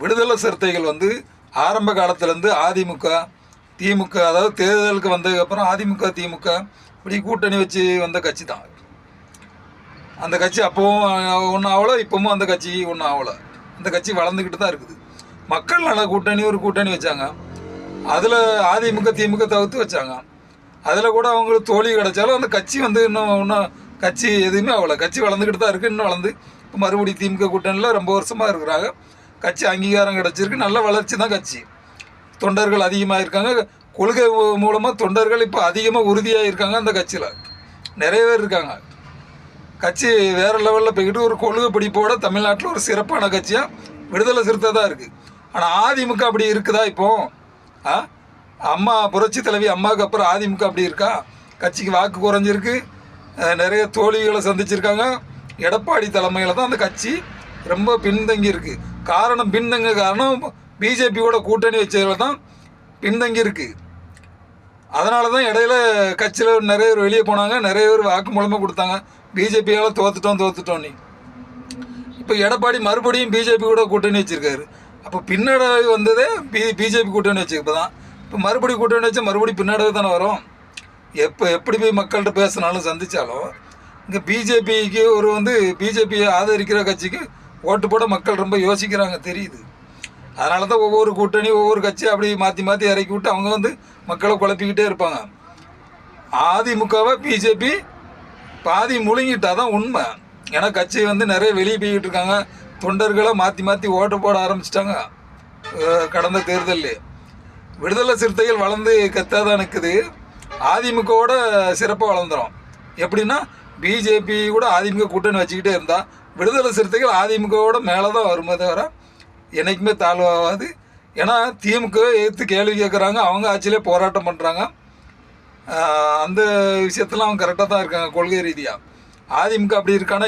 விடுதலை சிறுத்தைகள் வந்து ஆரம்ப காலத்துலேருந்து அதிமுக திமுக அதாவது தேர்தலுக்கு வந்ததுக்கப்புறம் அதிமுக திமுக இப்படி கூட்டணி வச்சு வந்த கட்சி தான் அந்த கட்சி அப்போவும் ஒன்றும் ஆகலை இப்போவும் அந்த கட்சி ஒன்றும் ஆகலை. அந்த கட்சி வளர்ந்துக்கிட்டு தான் இருக்குது. மக்கள் நல கூட்டணி ஒரு கூட்டணி வச்சாங்க. அதில் அதிமுக திமுக தவிர்த்து வச்சாங்க. அதில் கூட அவங்களுக்கு தோல்வி கிடைச்சாலும் அந்த கட்சி வந்து இன்னும் இன்னும் கட்சி எதுவுமே ஆகலை. கட்சி வளர்ந்துக்கிட்டு தான் இருக்குது இன்னும் வளர்ந்து. இப்போ மறுபடியும் திமுக கூட்டணியில் ரொம்ப வருஷமாக இருக்கிறாங்க. கட்சி அங்கீகாரம் கிடச்சிருக்கு. நல்ல வளர்ச்சி தான் கட்சி. தொண்டர்கள் அதிகமாக இருக்காங்க. கொள்கை மூலமாக தொண்டர்கள் இப்போ அதிகமாக உறுதியாக இருக்காங்க அந்த கட்சியில். நிறைய பேர் இருக்காங்க. கட்சி வேறு லெவலில் போய்கிட்டு ஒரு கொள்கை பிடிப்போட தமிழ்நாட்டில் ஒரு சிறப்பான கட்சியாக விடுதலை சிறுத்தை தான் இருக்குது ஆனால் அதிமுக அப்படி இருக்குதா இப்போ? ஆ? அம்மா புரட்சி தலைவி அம்மாவுக்கு அப்புறம் அதிமுக அப்படி இருக்கா? கட்சிக்கு வாக்கு குறைஞ்சிருக்கு. நிறைய தோல்விகளை சந்திச்சிருக்காங்க. எடப்பாடி தலைமையில் தான் அந்த கட்சி ரொம்ப பின்தங்கி இருக்கு. காரணம் பின்தங்க காரணம் பிஜேபியோட கூட்டணி வச்சதில் தான் பின்தங்கி இருக்குது அதனால தான் இடையில கட்சியில் நிறைய பேர் வெளியே போனாங்க. நிறைய பேர் வாக்கு மூலமாக கொடுத்தாங்க. பிஜேபியால் தோத்துட்டோம் தோத்துட்டோம் நீ. இப்போ எடப்பாடி மறுபடியும் பிஜேபி கூட கூட்டணி வச்சிருக்காரு. அப்போ பின்னடைவு வந்ததே பி பிஜேபி கூட்டணி வச்சு இப்போ தான் இப்போ மறுபடியும் கூட்டணி வச்சு மறுபடியும் பின்னடைவு தானே வரும். எப்போ எப்படி போய் மக்கள்கிட்ட பேசினாலும் சந்தித்தாலும் இங்கே பிஜேபிக்கு ஒரு வந்து பிஜேபியை ஆதரிக்கிற கட்சிக்கு ஓட்டு போட மக்கள் ரொம்ப யோசிக்கிறாங்க தெரியுது. அதனால தான் ஒவ்வொரு கூட்டணி ஒவ்வொரு கட்சி அப்படி மாற்றி மாற்றி இறக்கி விட்டு அவங்க வந்து மக்களை குழப்பிக்கிட்டே இருப்பாங்க. அதிமுகவை பிஜேபி பாதி முழுங்கிட்டா தான் உண்மை. ஏன்னா கட்சி வந்து நிறைய வெளியே போய்கிட்டு இருக்காங்க. தொண்டர்களை மாற்றி மாற்றி ஓட்டு போட ஆரம்பிச்சிட்டாங்க கடந்த தேர்தலில். விடுதலை சிறுத்தைகள் வளர்ந்து கத்தாதான் நிற்குது அதிமுகவோட சிறப்பாக வளர்ந்துரும். எப்படின்னா பிஜேபி கூட அதிமுக கூட்டணி வச்சுக்கிட்டே இருந்தால் விடுதலை சிறுத்தைகள் அதிமுகவோட மேலே தான் வருமே தவிர என்றைக்குமே தாழ்வாகாது. ஏன்னா திமுக எதிர்த்து கேள்வி கேட்குறாங்க அவங்க ஆட்சியிலே போராட்டம் பண்ணுறாங்க அந்த விஷயத்தில் அவங்க கரெக்டாக தான் இருக்காங்க கொள்கை ரீதியாக அதிமுக அப்படி இருக்கானா